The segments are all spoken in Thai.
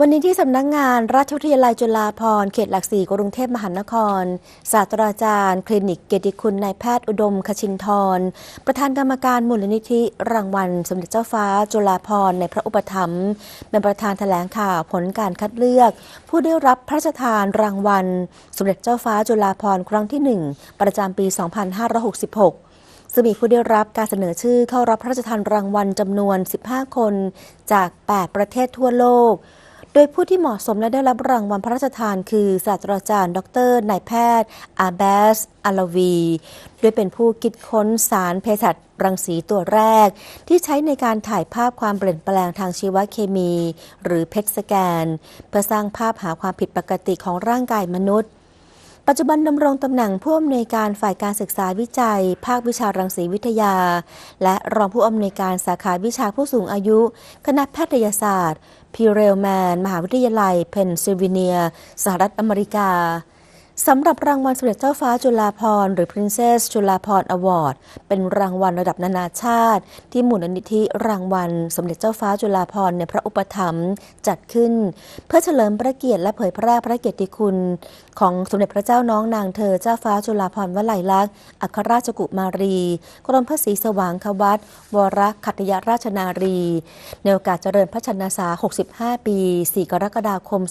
วันนี้ที่สำนักงงานราชวิทยาลัยจุฬาภรณ์เขตหลักสี่กรุงเทพมหานคร ศาสตราจารย์ คลินิกเกียรติคุณนายแพทย์อุดม คชินทร ประธานกรรมการมูลนิธิ รางวัล สมเด็จเจ้าฟ้า จุฬาภรณ์ในพระอุปถัมภ์เป็นประธานแถลงข่าวผลการคัดเลือก ผู้ได้รับพระราชทานรางวัล สมเด็จเจ้าฟ้าจุฬาภรณ์ครั้งที่หนึ่งประจำปี 2566ซึ่งมีผู้ได้รับการเสนอชื่อเข้ารับพระราชทานรางวัลจำนวน 15 คน จาก 8 ประเทศทั่วโลก โดยผู้ที่เหมาะสมและได้รับรางวัลพระราชทานคือศาสตราจารย์ ดรนายแพทย์ อาเบสอาลวีโดยเป็นผู้คิดค้นสารเภสัชรังสีตัวแรก ที่ใช้ในการถ่ายภาพความเปลี่ยนแปลงทางชีวเคมี หรือเพชสแกน เพื่อสร้างภาพหาความผิดปกติของร่างกายมนุษย์ ปัจจุบันดำรงตำแหน่งผู้อำนวยการฝ่ายการศึกษาวิจัย ภาควิชารังสีวิทยา และรองผู้อำนวยการสาขาวิชาผู้สูงอายุ คณะแพทยศาสตร์พิเรลแมน มหาวิทยาลัย เพนซิลเวเนีย สหรัฐอเมริกา สำหรับรางวัลสมเด็จเจ้าฟ้าจุฬาภรณ์หรือ Princess จุฬาภรณ์ Award เป็นรางวัลระดับนานาชาติ ที่มูลนิธิรางวัลสมเด็จเจ้าฟ้าจุฬาภรณ์ในพระอุปถัมภ์จัดขึ้น เพื่อเฉลิมพระเกียรติและเผยแพร่พระเกียรติคุณ ของสมเด็จพระเจ้าน้องนางเธอเจ้าฟ้าจุฬาภรณ์วลัยลักษณ์อัครราชกุมารี กรมพระศรีสว่างควัตวรขัตยราชนารี ในโอกาสเจริญพระชนษา 65 ปี 4 กรกฎาคม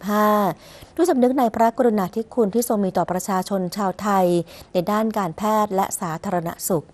2565 ด้วยสำนึกในพระกรุณาธิคุณที่ทรงมีต่อประชาชนชาวไทย ในด้านการแพทย์และสาธารณสุข